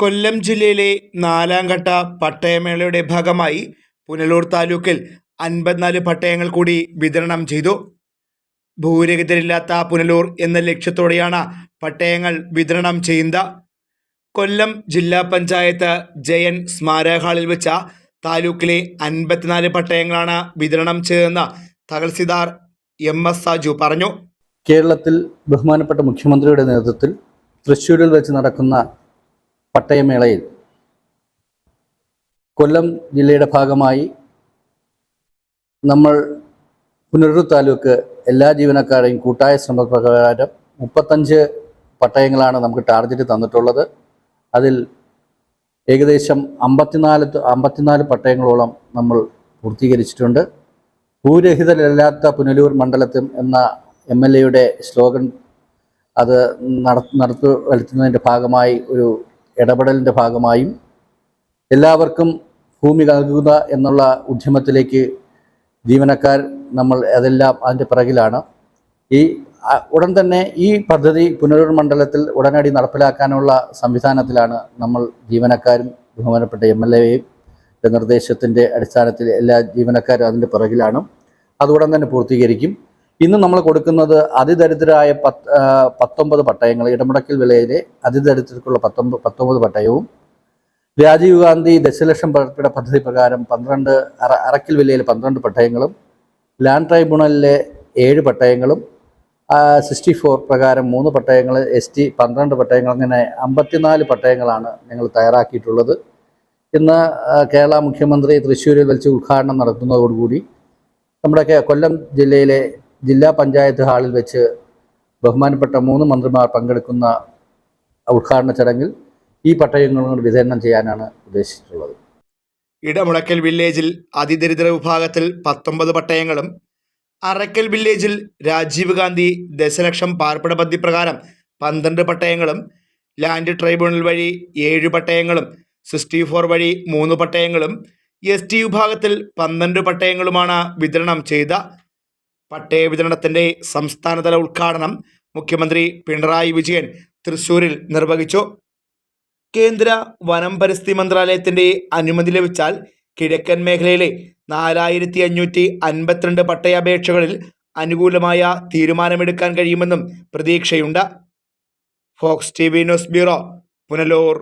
കൊല്ലം ജില്ലയിലെ നാലാം ഘട്ട പട്ടയമേളയുടെ ഭാഗമായി പുനലൂർ താലൂക്കിൽ അൻപത്തിനാല് പട്ടയങ്ങൾ കൂടി വിതരണം ചെയ്തു. ഭൂരഹിതരില്ലാത്ത പുനലൂർ എന്ന ലക്ഷ്യത്തോടെയാണ് പട്ടയങ്ങൾ വിതരണം ചെയ്യുന്നത്. കൊല്ലം ജില്ലാ പഞ്ചായത്ത് ജയൻ സ്മാരക ഹാളിൽ വെച്ച താലൂക്കിലെ അൻപത്തിനാല് പട്ടയങ്ങളാണ് വിതരണം ചെയ്തതെന്ന് തഹസിൽദാർ എം എസ് സാജു പറഞ്ഞു. കേരളത്തിൽ ബഹുമാനപ്പെട്ട മുഖ്യമന്ത്രിയുടെ നേതൃത്വത്തിൽ തൃശ്ശൂരിൽ വെച്ച് നടക്കുന്ന പട്ടയമേളയിൽ കൊല്ലം ജില്ലയുടെ ഭാഗമായി നമ്മൾ പുനരൂർ താലൂക്ക് എല്ലാ ജീവനക്കാരെയും കൂട്ടായ ശ്രമപ്രകാരം മുപ്പത്തഞ്ച് പട്ടയങ്ങളാണ് നമുക്ക് ടാർഗറ്റ് തന്നിട്ടുള്ളത്. അതിൽ ഏകദേശം അമ്പത്തിനാല് അമ്പത്തിനാല് പട്ടയങ്ങളോളം നമ്മൾ പൂർത്തീകരിച്ചിട്ടുണ്ട്. ഭൂരഹിതരല്ലാത്ത പുനലൂർ മണ്ഡലത്തിൽ എന്ന എം എൽ എയുടെ സ്ലോഗൻ അത് നട നടത്തു വരുത്തുന്നതിന്റെ ഭാഗമായി ഒരു ഇടപെടലിന്റെ ഭാഗമായും എല്ലാവർക്കും ഭൂമി നൽകുക എന്നുള്ള ഉദ്യമത്തിലേക്ക് ജീവനക്കാർ നമ്മൾ അതെല്ലാം അതിന്റെ പിറകിലാണ്. ഈ ഉടൻ തന്നെ ഈ പദ്ധതി പുനരൂർ മണ്ഡലത്തിൽ ഉടനടി നടപ്പിലാക്കാനുള്ള സംവിധാനത്തിലാണ് നമ്മൾ ജീവനക്കാരും ബഹുമാനപ്പെട്ട എം എൽ എയും നിർദ്ദേശത്തിന്റെ അടിസ്ഥാനത്തിൽ എല്ലാ ജീവനക്കാരും അതിന്റെ പിറകിലാണ്. അതുടൻ തന്നെ പൂർത്തീകരിക്കും. ഇന്ന് നമ്മൾ കൊടുക്കുന്നത് അതിദരിദ്രരായ പത്ത് പത്തൊമ്പത് പട്ടയങ്ങൾ ഇടമുടക്കൽ വിലയിലെ അതിദരിദ്രർക്കുള്ള പത്തൊമ്പത് പത്തൊമ്പത് പട്ടയവും രാജീവ് ഗാന്ധി ദശലക്ഷം പാർപ്പിട പദ്ധതി പ്രകാരം പന്ത്രണ്ട് അറ അറക്കൽ വിലയിലെ പന്ത്രണ്ട് പട്ടയങ്ങളും ലാൻഡ് ട്രൈബ്യൂണലിലെ ഏഴ് പട്ടയങ്ങളും സിക്സ്റ്റി ഫോർ പ്രകാരം മൂന്ന് പട്ടയങ്ങൾ എസ് ടി പന്ത്രണ്ട് പട്ടയങ്ങൾ അങ്ങനെ അമ്പത്തിനാല് പട്ടയങ്ങളാണ് ഞങ്ങൾ തയ്യാറാക്കിയിട്ടുള്ളത്. ഇന്ന് കേരള മുഖ്യമന്ത്രി തൃശ്ശൂരിൽ വെച്ച് ഉദ്ഘാടനം നടത്തുന്നതോടുകൂടി നമ്മുടെ കൊല്ലം ജില്ലയിലെ ജില്ലാ പഞ്ചായത്ത് ഹാളിൽ വെച്ച് ബഹുമാനപ്പെട്ട മൂന്ന് മന്ത്രിമാർ പങ്കെടുക്കുന്ന ഉദ്ഘാടന ചടങ്ങിൽ ഈ പട്ടയങ്ങൾ വിതരണം ചെയ്യാനാണ് ഉദ്ദേശിച്ചിട്ടുള്ളത്. ഇടമുളക്കൽ വില്ലേജിൽ അതിദരിദ്ര വിഭാഗത്തിൽ പത്തൊമ്പത് പട്ടയങ്ങളും അറക്കൽ വില്ലേജിൽ രാജീവ് ഗാന്ധി ദശലക്ഷം പാർപ്പിട പദ്ധതി പ്രകാരം പന്ത്രണ്ട് പട്ടയങ്ങളും ലാൻഡ് ട്രൈബ്യൂണൽ വഴി ഏഴ് പട്ടയങ്ങളും സിക്സ്റ്റി ഫോർ വഴി മൂന്ന് പട്ടയങ്ങളും എസ് ടി വിഭാഗത്തിൽ പന്ത്രണ്ട് പട്ടയങ്ങളുമാണ് വിതരണം ചെയ്ത പട്ടയ വിതരണത്തിന്റെ സംസ്ഥാനതല ഉദ്ഘാടനം മുഖ്യമന്ത്രി പിണറായി വിജയൻ തൃശൂരിൽ നിർവഹിച്ചു. കേന്ദ്ര വനം പരിസ്ഥിതി മന്ത്രാലയത്തിന്റെ അനുമതി ലഭിച്ചാൽ കിഴക്കൻ മേഖലയിലെ നാലായിരത്തി അഞ്ഞൂറ്റി അൻപത്തിരണ്ട് പട്ടയാപേക്ഷകളിൽ അനുകൂലമായ തീരുമാനമെടുക്കാൻ കഴിയുമെന്നും പ്രതീക്ഷയുണ്ട്. Fox T V news bureau Punalur.